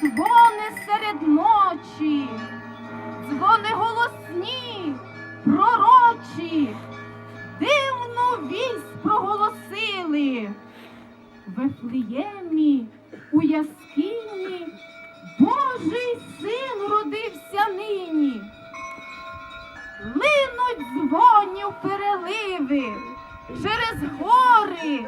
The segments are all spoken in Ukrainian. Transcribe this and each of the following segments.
дзвони серед ночі, дзвони голосні, пророчі, дивну вість проголосили. В Вифлеємі у яскині Божий син родився нині. Линуть дзвонів переливи через гори,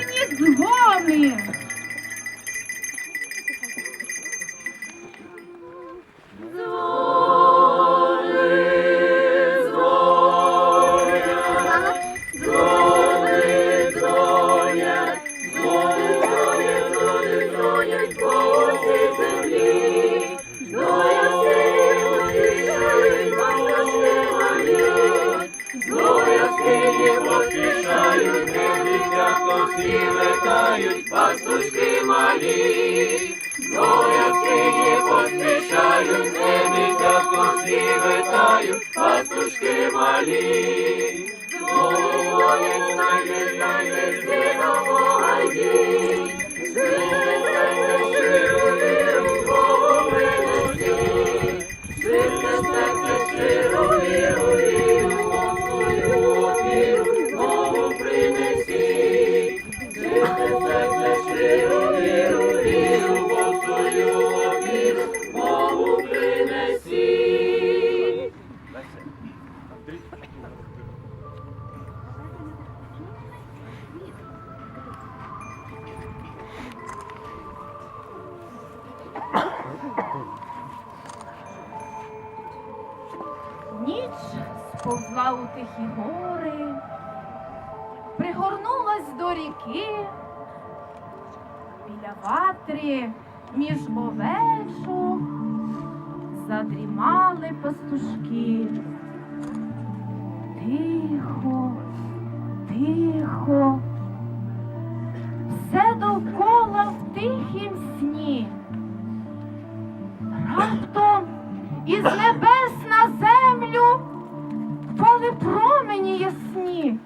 срібні дзвони. Задрімали пастушки. Тихо, тихо, все довкола в тихім сні. Раптом із небес на землю впали промені ясні.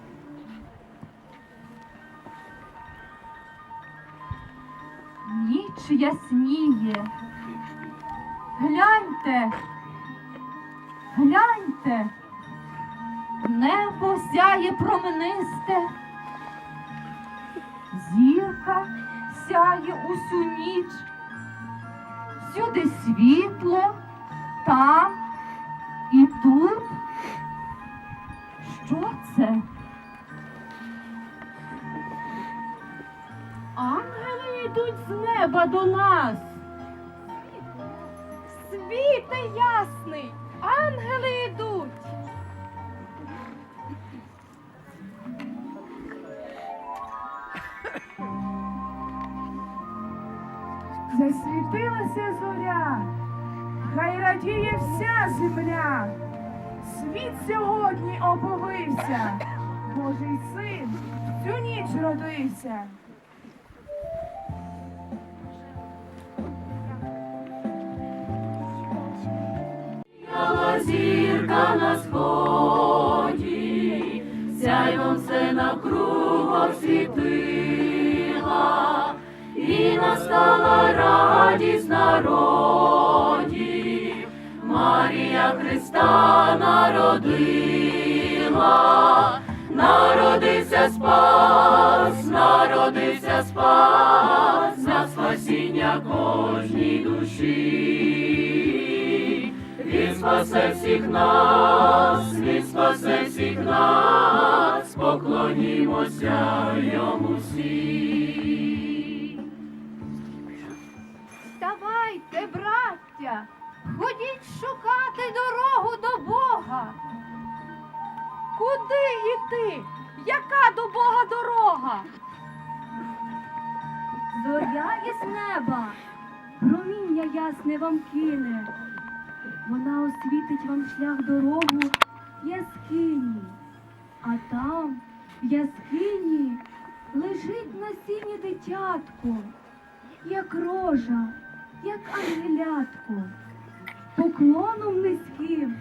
Ніч ясніє. Гляньте, гляньте, небо сяє променисте, зірка сяє усю ніч, всюди світло, там і тут. Що це? Ангели йдуть з неба до нас. Ясний, ангели йдуть. Засвітилася зоря, хай радіє вся земля. Світ сьогодні оповився, Божий син цю ніч родився. Зірка на сході, сяйвом все навкруг освітила, і настала радість народі, Марія Христа народила, народився спас, народився спас, на спасіння кожній душі. Спасе всіх нас, він спасе всіх нас, поклонімося йому всі. Вставайте, браття, ходіть шукати дорогу до Бога. Куди йти? Яка до Бога дорога? Зоря із неба, проміння ясне вам кине. Вона освітить вам шлях дорогу в яскині, а там, в яскині, лежить на сіні дитятко, як рожа, як ангелятко, поклоном низьким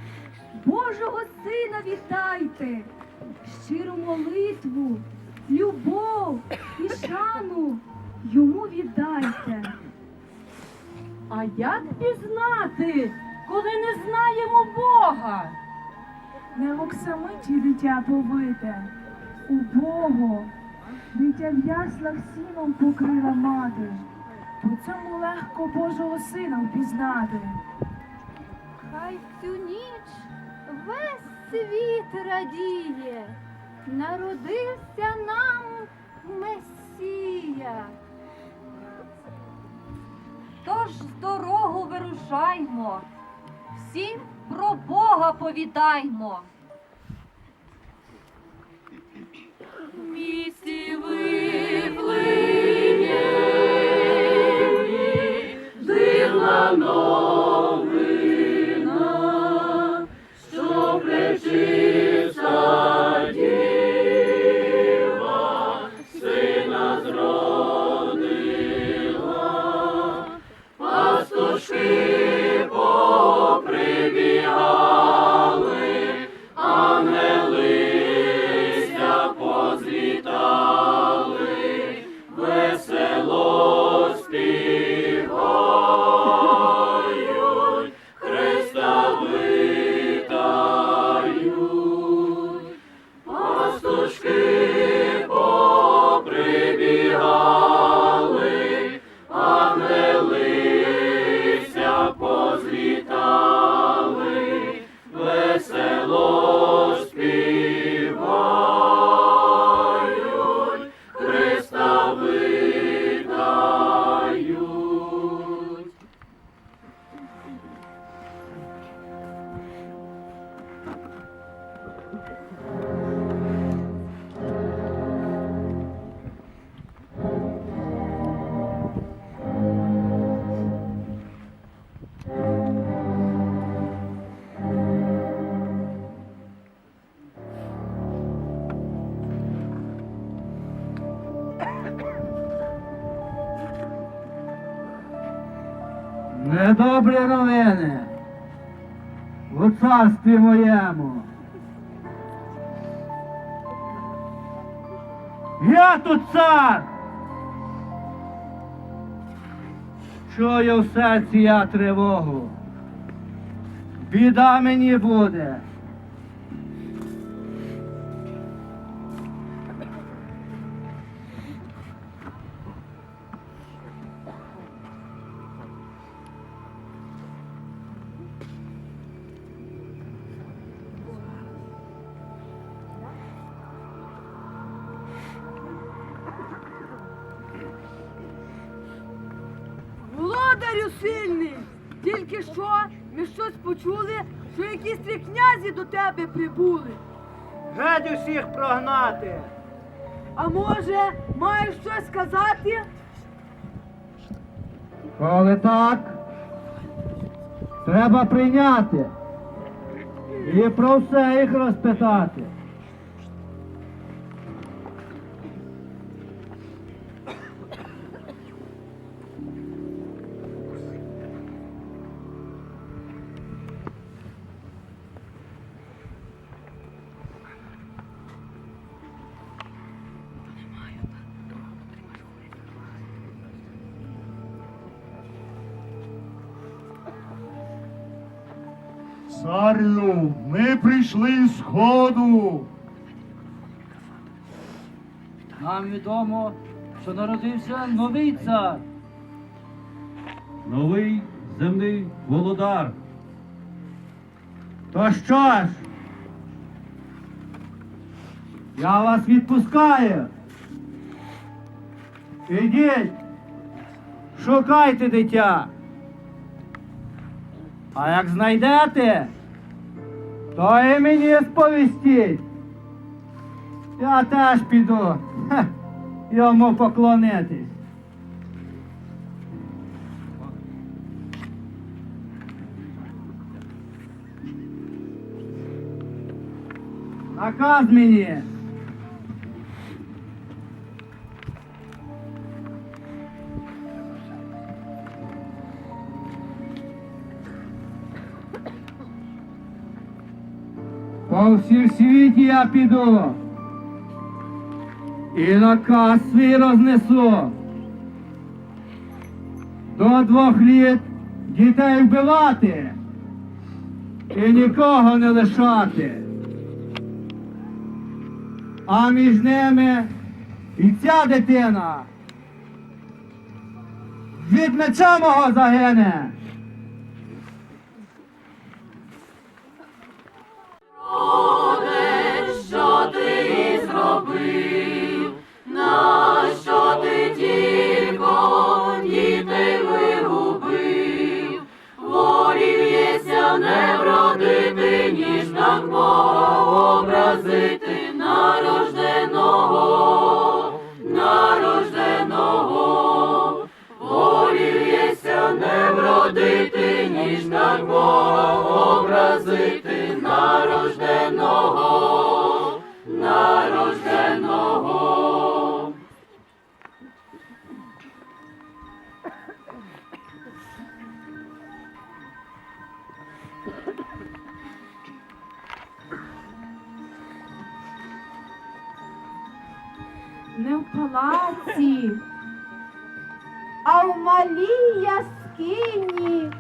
Божого Сина вітайте, щиру молитву, любов і шану йому віддайте. А як пізнати, коли не знаємо Бога? Не в оксамиті дитя повите, у Богу дитя в яслах сіном покрила мати, по цьому легко Божого сина впізнати. Хай цю ніч весь світ радіє, народився нам Месія. Тож з дорогу вирушаймо, всім про Бога повідаймо. місті Вифлеємі, дивна новина, Недобрі новини у царстві моєму. Я тут цар. Чую в серці я тривогу. Біда мені буде. До тебе прибули. Геть усіх прогнати. А може, маєш щось сказати? Коли так, треба прийняти і про все їх розпитати. Прийшли з сходу. Нам відомо, що народився новий цар. Новий земний володар. То що ж? Я вас відпускаю. Ідіть, шукайте дитя. А як знайдете, то і мені сповістіть. Я теж піду хе, йому поклонитись. Наказ мені. По всім світі я піду. І наказ свій рознесу. До двох літ дітей вбивати і нікого не лишати. А між ними і ця дитина від меча мого загине. Не вродити, ніж так образити нарожденого, нарожденого. Волів єся не вродити, ніж так образити нарожденого, в яскині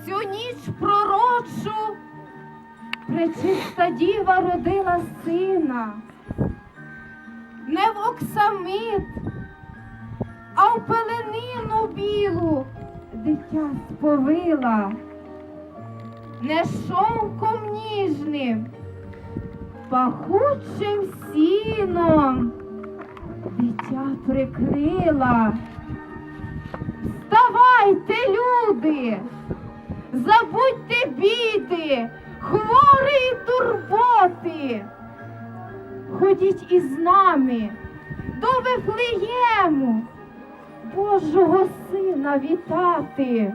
всю ніч пророчу. Пречиста діва родила сина, не в оксамит, а в пеленину білу дитя сповила, не шовком ніжним, пахучим сіном дитя прикрила. Вставайте, люди, забудьте біди, хвори і турботи. Ходіть із нами до Вифлеєму, Божого Сина вітати.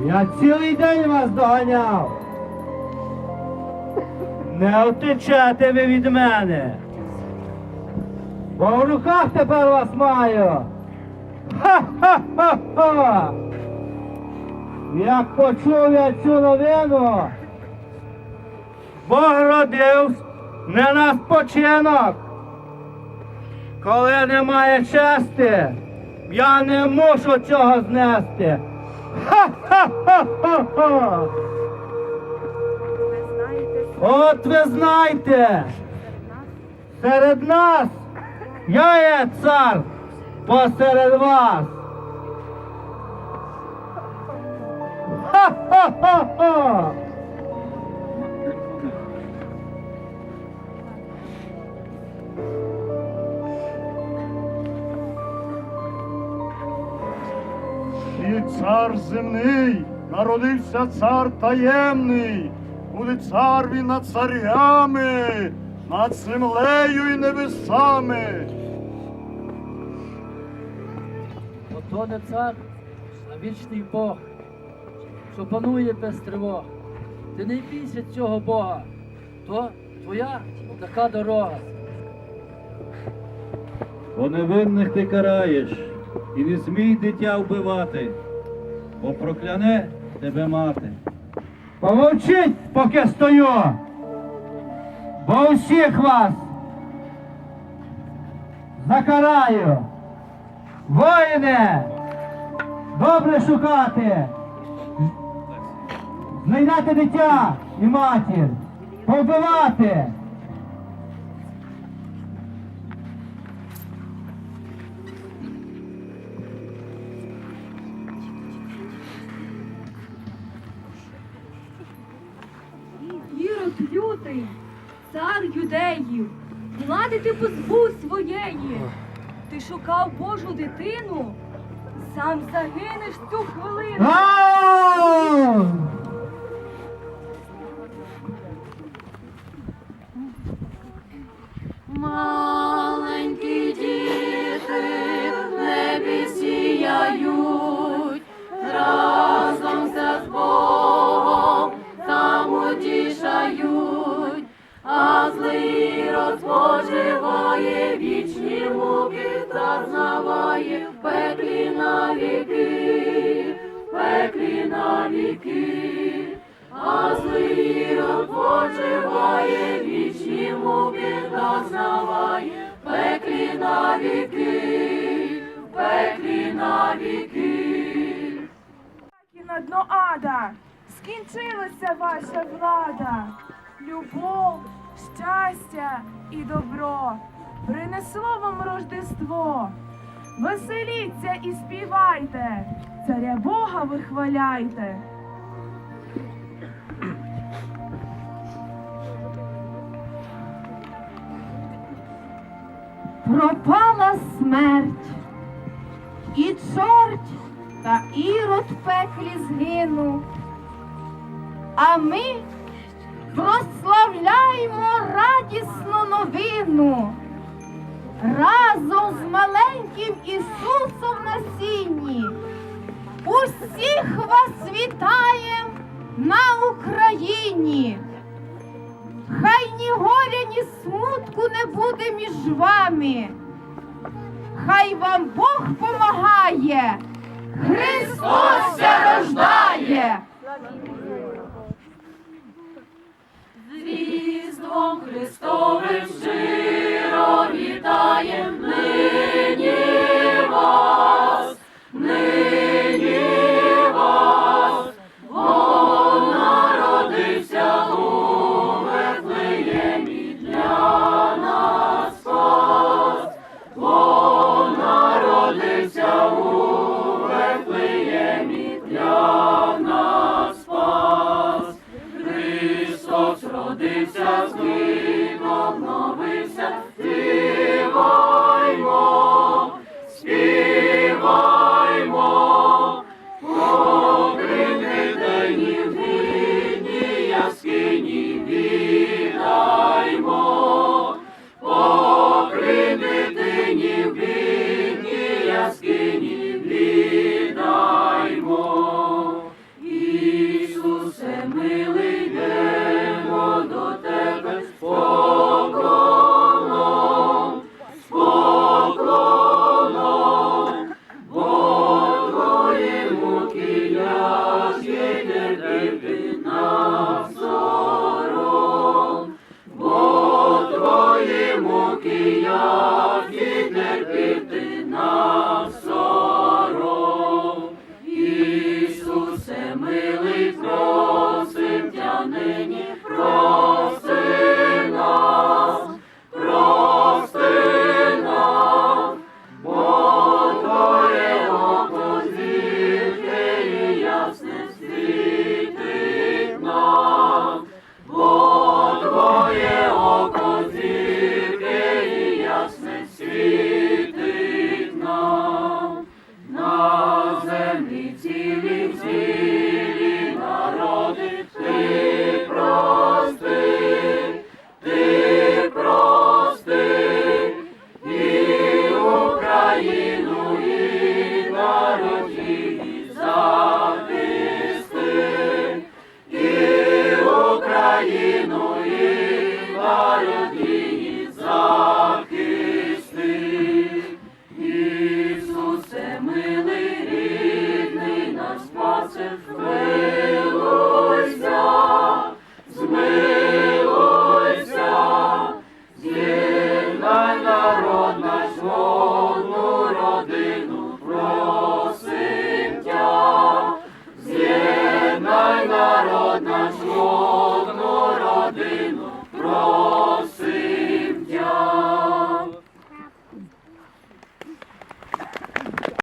Я цілий день вас доганяв. Не втечете ви від мене. Бо в руках тепер вас маю. Ха-ха-ха-ха! Як почув я цю новину, Бог родив не на спочинок. Коли немає чести, я не мушу цього знести. Ха-ха-ха-ха-ха! От ви знаєте, серед нас я є цар посеред вас. Ха-ха-ха-ха! Земний, народився цар таємний, буде цар він над царями, над землею і небесами. Ото не цар, а вічний Бог, що панує без тривог. Ти не бійся цього Бога, то твоя така дорога. Бо невинних ти караєш, і не смій дитя вбивати, бо прокляне тебе мати. Помовчіть, поки стою, бо усіх вас закараю. Воїне, добре шукати. Знайдете дитя і матір, повбивати. Влади ти позбув своєї. Ти шукав Божу дитину, сам загинеш цю хвилину. Ау! Скінчилася ваша влада. Любов, щастя і добро принесло вам Рождество. Веселіться і співайте, царя Бога вихваляйте. пропала смерть, і чорть та ірод в пеклі згинув. А ми прославляємо радісну новину. Разом з маленьким Ісусом на сіні. Усіх вас вітаєм на Україні. Хай ні горя, ні смутку не буде між вами. Хай вам Бог помагає. Христос Христовим щиро вітаєм.